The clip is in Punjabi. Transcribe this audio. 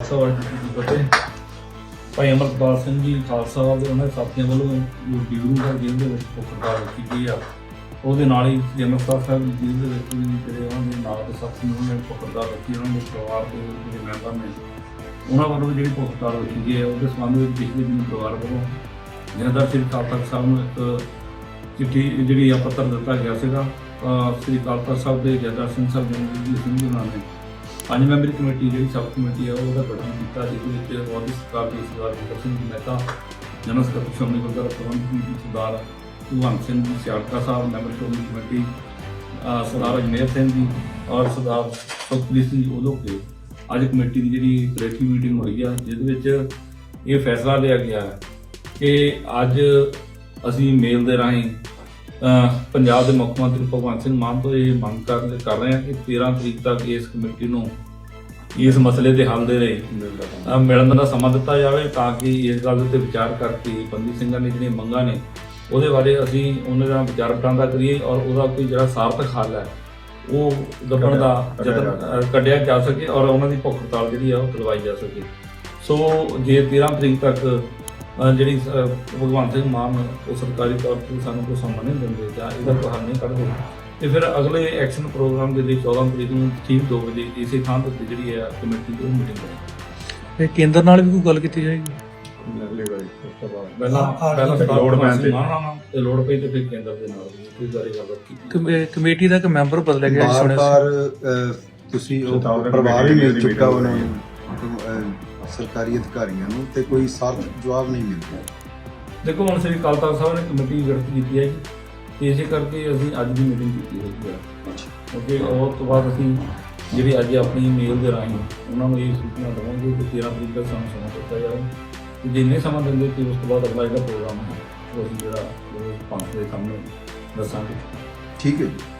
ਖਾਲਸਾ ਵਾਹਿਗੁਰੂ ਜੀ ਕੀ ਭਾਈ ਅਮਰਪਾਲ ਸਿੰਘ ਜੀ, ਖਾਲਸਾ ਦੇ ਉਹਨਾਂ ਦੇ ਸਾਥੀਆਂ ਵੱਲੋਂ ਜੋ ਡਿਊਰੂ ਦਾ ਜੇਲ੍ਹ ਦੇ ਵਿੱਚ ਪੁੱਤਰਕਾਰ ਕੀਤੀ ਗਈ ਆ। ਉਹਦੇ ਨਾਲ ਹੀ ਸ੍ਰੀ ਅੰਮ੍ਰਿਤਸਰ ਸਾਹਿਬ ਦੀ ਜੇਲ੍ਹ ਦੇ ਵਿੱਚ ਵੀ ਜਿਹੜੇ ਉਹਨਾਂ ਦੇ ਨਾਲ ਦੇ ਸਾਥੀ ਨੇ ਉਹਨਾਂ ਨੇ ਪੁੱਤਰਕਾਰ ਰੱਖੀ ਉਹਨਾਂ ਦੇ ਪਰਿਵਾਰ ਦੇ ਜਿਹੜੇ ਮੈਂਬਰ ਨੇ, ਉਹਨਾਂ ਵੱਲੋਂ ਜਿਹੜੀ ਪੁੱਤਰਕਾਰ ਰੱਖੀ ਗਈ ਹੈ, ਉਹਦੇ ਸੰਬੰਧ ਵਿੱਚ ਪਿਛਲੇ ਦਿਨ ਪਰਿਵਾਰ ਵੱਲੋਂ ਜਨਦਰ ਸ੍ਰੀ ਅਕਾਲ ਤਖਤ ਸਾਹਿਬ ਨੂੰ ਇੱਕ ਚਿੱਠੀ ਜਿਹੜੀ ਆ ਪੱਤਰ ਦਿੱਤਾ ਗਿਆ ਸੀਗਾ। ਸ੍ਰੀ ਅਕਾਲ ਤਖਤ ਸਾਹਿਬ ਦੇ ਜਦਰ ਸਿੰਘ ਸਾਹਿਬ ਜੀ ਸਿੰਘ ਜੀ ਨੇ ਪੰਜ ਮੈਂਬਰੀ ਕਮੇਟੀ ਜਿਹੜੀ ਸਬ ਕਮੇਟੀ ਹੈ, ਉਹਦਾ ਗਠਨ ਕੀਤਾ ਜਿਸ ਵਿੱਚ ਵਾਦੀ ਸਰਕਾਰ ਦੀ ਸਰਦਾਰ ਵਿਕਰ ਸਿੰਘ ਜੀ ਮਹਿਤਾ, ਜਨਰਲ ਸਕੱਤਰ Shiromani Gurdwara Parbandhak committee Sardar Bhagwant Singh ji, Sialka Sahib, member Shiromani committee Sardar Ajmer Singh ji ਔਰ ਸਰਦਾਰ ਸੁਖਪ੍ਰੀਤ ਸਿੰਘ ਉਹਲੋਕੇ ਅੱਜ ਕਮੇਟੀ ਦੀ ਜਿਹੜੀ ਕਲੈਕਟਿਵ ਮੀਟਿੰਗ ਹੋਈ ਆ, ਜਿਹਦੇ ਵਿੱਚ ਇਹ ਫੈਸਲਾ ਲਿਆ ਗਿਆ ਕਿ ਅੱਜ ਅਸੀਂ ਮੇਲ ਦੇ ਰਾਹੀਂ ਪੰਜਾਬ ਦੇ ਮੁੱਖ ਮੰਤਰੀ ਭਗਵੰਤ ਸਿੰਘ ਮਾਨ ਤੋਂ ਇਹ ਮੰਗ ਕਰ ਕਰ ਰਹੇ ਹਾਂ ਕਿ 13 ਤਰੀਕ ਤੱਕ ਇਸ ਕਮੇਟੀ ਨੂੰ ਇਸ ਮਸਲੇ ਦੇ ਹੱਲ ਦੇ ਲਈ ਮਿਲਣ ਦਾ ਸਮਾਂ ਦਿੱਤਾ ਜਾਵੇ ਤਾਂ ਕਿ ਇਸ ਗੱਲ ਉੱਤੇ ਵਿਚਾਰ ਕਰਕੇ ਬੰਦੀ ਸਿੰਘਾਂ ਨੇ ਜਿਹੜੀਆਂ ਮੰਗਾਂ ਨੇ ਉਹਦੇ ਬਾਰੇ ਅਸੀਂ ਉਹਨਾਂ ਦਾ ਵਿਚਾਰ ਵਟਾਂਦਰਾ ਕਰੀਏ ਔਰ ਉਹਦਾ ਕੋਈ ਜਿਹੜਾ ਸਾਰਥਕ ਹੱਲ ਹੈ ਉਹ ਲੱਭਣ ਦਾ ਯਤਨ ਕੱਢਿਆ ਜਾ ਸਕੇ ਔਰ ਉਹਨਾਂ ਦੀ ਭੁੱਖ ਹੜਤਾਲ ਜਿਹੜੀ ਆ ਉਹ ਕਰਵਾਈ ਜਾ ਸਕੇ। ਸੋ ਜੇ 13 ਤਰੀਕ ਤੱਕ ਜਿਹੜੀ ਭਗਵੰਤ ਸਿੰਘ ਮਾਨ ਉਹ ਸਰਕਾਰੀ ਤੌਰ ਤੇ ਸਾਨੂੰ ਕੋਈ ਸਮਾਂ ਨਹੀਂ ਦਿੰਦੇ ਜਾਂ ਇਹਦਾ ਕੋਈ ਹੱਲ ਨਹੀਂ ਕੱਢਦੇ ਤੇ ਫਿਰ ਅਗਲੇ ਐਕਸ਼ਨ ਪ੍ਰੋਗਰਾਮ ਦੇ ਲਈ 14 ਤਰੀਕ ਨੂੰ ਠੀਕ 2 ਵਜੇ ਇਸੇ ਥਾਂ ਤੇ ਜਿਹੜੀ ਹੈ ਕਮੇਟੀ ਦੀ ਮੀਟਿੰਗ ਹੋਣੀ ਇਹ ਕੇਂਦਰ ਨਾਲ ਵੀ ਕੋਈ ਗੱਲ ਕੀਤੀ ਜਾਏਗੀ ਪਹਿਲਾਂ ਹਾਂ, ਪਹਿਲਾਂ ਠੀਕ ਹੈ। ਲੋੜ ਲੋੜ ਪੈਣ ਤੇ। ਤੇ ਲੋੜ ਪਈ ਤੇ ਫਿਰ ਕੇਂਦਰ ਦੇ ਨਾਲ ਵੀ ਕੋਈ ਸਾਰੀ ਗੱਲ ਕਮੇਟੀ ਦਾ ਇੱਕ ਮੈਂਬਰ ਬਦਲਿਆ ਗਿਆ ਸੁਣਿਆ ਸੀ। ਅਹ, ਤੁਸੀਂ ਉਹ ਸ਼ਤਾਬਦੀ ਪਰਿਵਾਰ ਵੀ ਮਿਲ ਚੁੱਕਾ ਉਹਨਾਂ ਸਰਕਾਰੀ ਅਧਿਕਾਰੀਆਂ ਨੂੰ ਤੇ ਕੋਈ ਸਾਰਥਕ ਜਵਾਬ ਨਹੀਂ ਮਿਲਦਾ ਦੇਖੋ ਹੁਣ ਸ੍ਰੀ ਅਕਾਲ ਤਖਤ ਸਾਹਿਬ ਨੇ ਕਮੇਟੀ ਗਠਿਤ ਕੀਤੀ ਹੈ ਜੀ। ਤੇ ਇਸੇ ਕਰਕੇ ਅਸੀਂ ਅੱਜ ਦੀ ਮੀਟਿੰਗ ਕੀਤੀ ਹੋਈ ਹੈ। ਕਿਉਂਕਿ ਉਹ ਤੋਂ ਬਾਅਦ ਅਸੀਂ ਜਿਹੜੀ ਅੱਜ ਆਪਣੀ ਮੇਲ ਦੇ ਰਾਹੀਂ ਉਹਨਾਂ ਨੂੰ ਇਹ ਸੂਚਨਾ ਦੇਵਾਂਗੇ ਕਿ 13 ਤਰੀਕ ਤੱਕ ਸਾਨੂੰ ਸਮਾਂ ਦਿੱਤਾ ਜਾਵੇ। ਤੇ ਜੇ ਨਹੀਂ ਸਮਾਂ ਦਿੰਦੇ ਤੇ ਉਸ ਤੋਂ ਬਾਅਦ ਅਗਲਾ ਜਿਹੜਾ ਪ੍ਰੋਗਰਾਮ ਹੈ ਉਹ ਅਸੀਂ ਜਿਹੜਾ ਉਹ ਪੰਥ ਦੇ ਸਾਹਮਣੇ ਦੱਸਾਂਗੇ। ਠੀਕ ਹੈ ਜੀ।